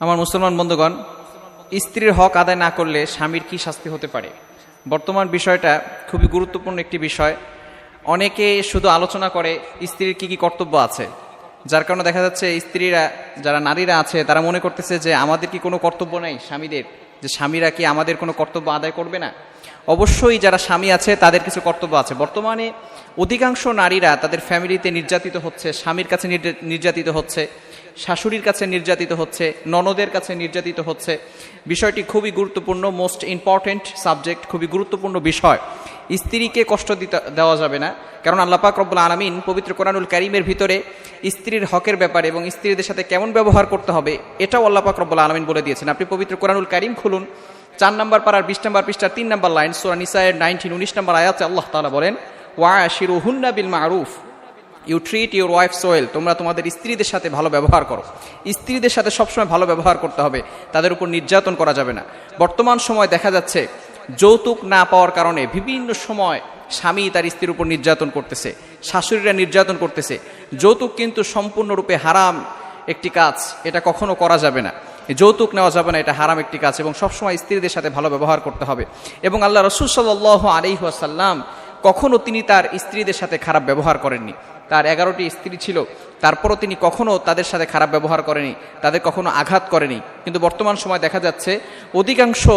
আমার মুসলমান বন্ধুগণ, স্ত্রীর হক আদায় না করলে স্বামীর কি শাস্তি হতে পারে? বর্তমান বিষয়টা খুবই গুরুত্বপূর্ণ একটি বিষয়। অনেকে শুধু আলোচনা করে স্ত্রীর কি কি কর্তব্য আছে। যার কারণে দেখা যাচ্ছে স্ত্রীরা, যারা নারীরা আছে, তারা মনে করতেছে যে আমাদের কি কোনো কর্তব্য নেই স্বামীদের? যে স্বামীরা কি আমাদের কোনো কর্তব্য আদায় করবে না? অবশ্যই যারা স্বামী আছে, তাদের কিছু কর্তব্য আছে। বর্তমানে অধিকাংশ নারীরা তাদের ফ্যামিলিতে নির্যাতিত হচ্ছে, স্বামীর কাছে নির্যা- নির্যাতিত হচ্ছে, শাশুড়ির কাছে নির্যাতিত হচ্ছে, ননদের কাছে নির্যাতিত হচ্ছে। বিষয়টি খুবই গুরুত্বপূর্ণ মোস্ট ইম্পর্ট্যান্ট সাবজেক্ট খুবই গুরুত্বপূর্ণ বিষয়। স্ত্রীকে কষ্ট দিতে, দেওয়া যাবে না। কারণ আল্লাহ পাক রব্বুল আলমিন পবিত্র কোরআনুল করিমের ভিতরে স্ত্রীর হকের ব্যাপারে এবং স্ত্রীদের সাথে কেমন ব্যবহার করতে হবে, এটাও আল্লাহ পাক রব্বুল আলমিন বলে দিয়েছেন। আপনি পবিত্র কোরআনুল করিম খুলুন চার নম্বর পাড়ার বিশ নম্বর পৃষ্ঠার তিন নম্বর লাইন, সোরা নিসায়ের নাইনটিন উনিশ নম্বর আয়াতে আল্লাহ তালা বলেন ওয়া শিরু হুন্না বিল মারুফ। You treat your wife so well তোমরা তোমাদের স্ত্রীদের সাথে ভালো ব্যবহার করো। স্ত্রীদের সাথে সবসময় ভালো ব্যবহার করতে হবে, তাদের উপর নির্যাতন করা যাবে না। বর্তমান সময় দেখা যাচ্ছে, যৌতুক না পাওয়ার কারণে বিভিন্ন সময় স্বামী তার স্ত্রীর উপর নির্যাতন করতেছে, শাশুড়িরা নির্যাতন করতেছে। যৌতুক কিন্তু সম্পূর্ণরূপে হারাম একটি কাজ, এটা কখনো করা যাবে না। যৌতুক নেওয়া যাবে না, এটা হারাম একটি কাজ এবং সবসময় স্ত্রীদের সাথে ভালো ব্যবহার করতে হবে। এবং আল্লাহ রসুল সাল্লাহ আলিহাসাল্লাম কখনও তিনি তার স্ত্রীদের সাথে খারাপ ব্যবহার করেননি। তার এগারোটি স্ত্রী ছিল, তারপরও তিনি কখনও তাদের সাথে খারাপ ব্যবহার করেনি, তাদের কখনো আঘাত করেনি। কিন্তু বর্তমান সময় দেখা যাচ্ছে, অধিকাংশ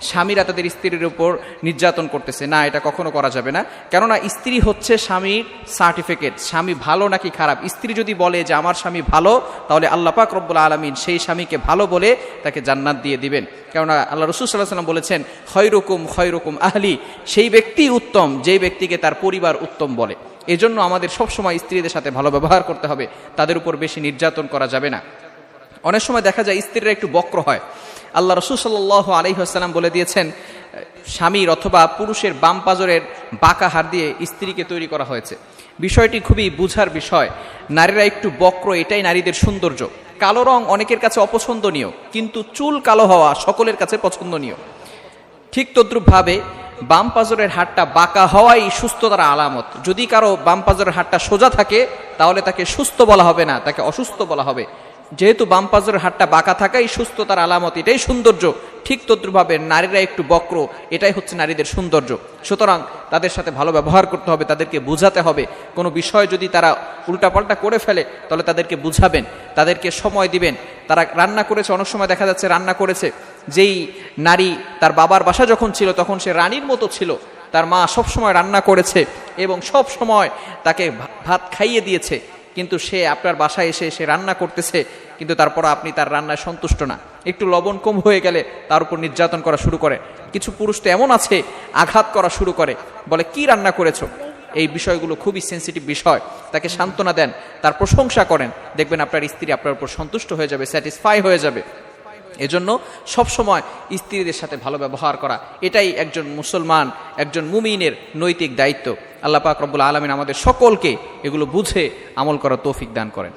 স্বামীরা তাদের স্ত্রীর উপর নির্যাতন করতেছে। না, এটা কখনো করা যাবে না। কেননা, স্ত্রী হচ্ছে স্বামীর সার্টিফিকেট স্বামী ভালো নাকি খারাপ? স্ত্রী যদি বলে যে, আমার স্বামী ভালো তাহলে আল্লাহ পাক রব্বুল আলমিন সেই স্বামীকে ভালো বলে তাকে জান্নাত দিয়ে দিবেন। কেননা, আল্লাহ রসুল সাল্লাহ সাল্লাম বলেছেন, খয়রুকুম খয়রুকুম আহলি সেই ব্যক্তি উত্তম, যেই ব্যক্তিকে তার পরিবার উত্তম বলে। এজন্য আমাদের সবসময় স্ত্রীদের সাথে ভালো ব্যবহার করতে হবে। তাদের উপর বেশি নির্যাতন করা যাবে না। অনেক সময় দেখা যায়, স্ত্রীরা একটু বক্র হয়। আল্লাহ রসুল সাল্লাহ আলহিহাস্লাম বলে দিয়েছেন, স্বামীর অথবা পুরুষের বাম পাজরের বাঁকা হার দিয়ে স্ত্রীকে তৈরি করা হয়েছে। বিষয়টি খুবই বুঝার বিষয়। নারীরা একটু বক্র, এটাই নারীদের সৌন্দর্য। কালো রং অনেকের কাছে অপছন্দনীয়, কিন্তু চুল কালো হওয়া সকলের কাছে পছন্দনীয়। ঠিক তদ্রুপভাবে বাম পাজরের হাটটা বাঁকা হওয়াই সুস্থতার আলামত। যদি কারও বাম পাজরের হাটটা সোজা থাকে, তাহলে তাকে সুস্থ বলা হবে না, তাকে অসুস্থ বলা হবে। যেহেতু বাম পাজরের হাটটা বাঁকা থাকাই সুস্থতার আলামত, এটাই সৌন্দর্য। ঠিক তদ্রুপভাবে নারীরা একটু বক্র, এটাই হচ্ছে নারীদের সৌন্দর্য। সুতরাং তাদের সাথে ভালো ব্যবহার করতে হবে, তাদেরকে বুঝাতে হবে। কোনো বিষয় যদি তারা উল্টাপাল্টা করে ফেলে, তাহলে তাদেরকে বুঝাবেন, তাদেরকে সময় দিবেন। তারা রান্না করেছে, অনেক সময় দেখা যাচ্ছে রান্না করেছে, যেই নারী তার বাবার বাসা যখন ছিল, তখন সে রানীর মতো ছিল। তার মা সব সময় রান্না করেছে এবং সব সময় তাকে ভাত খাইয়ে দিয়েছে। কিন্তু সে আপনার বাসায় এসে সে রান্না করতেছে, কিন্তু তারপর আপনি তার রান্নায় সন্তুষ্ট না। একটু লবণ কম হয়ে গেলে তার উপর নির্যাতন করা শুরু করে। কিছু পুরুষ তো এমন আছে, আঘাত করা শুরু করে। বলে, কি রান্না করেছ? এই বিষয়গুলো খুবই সেন্সিটিভ বিষয়। তাকে সান্ত্বনা দেন, তার প্রশংসা করেন। দেখবেন আপনার স্ত্রী আপনার উপর সন্তুষ্ট হয়ে যাবে স্যাটিসফাই হয়ে যাবে। এজন্য সবসময় স্ত্রীদের সাথে ভালো ব্যবহার করা, এটাই একজন মুসলমান, একজন মুমিনের নৈতিক দায়িত্ব। আল্লাহ পাক রব্বুল আলমিন আমাদের সকলকে এগুলো বুঝে আমল করার তৌফিক দান করেন।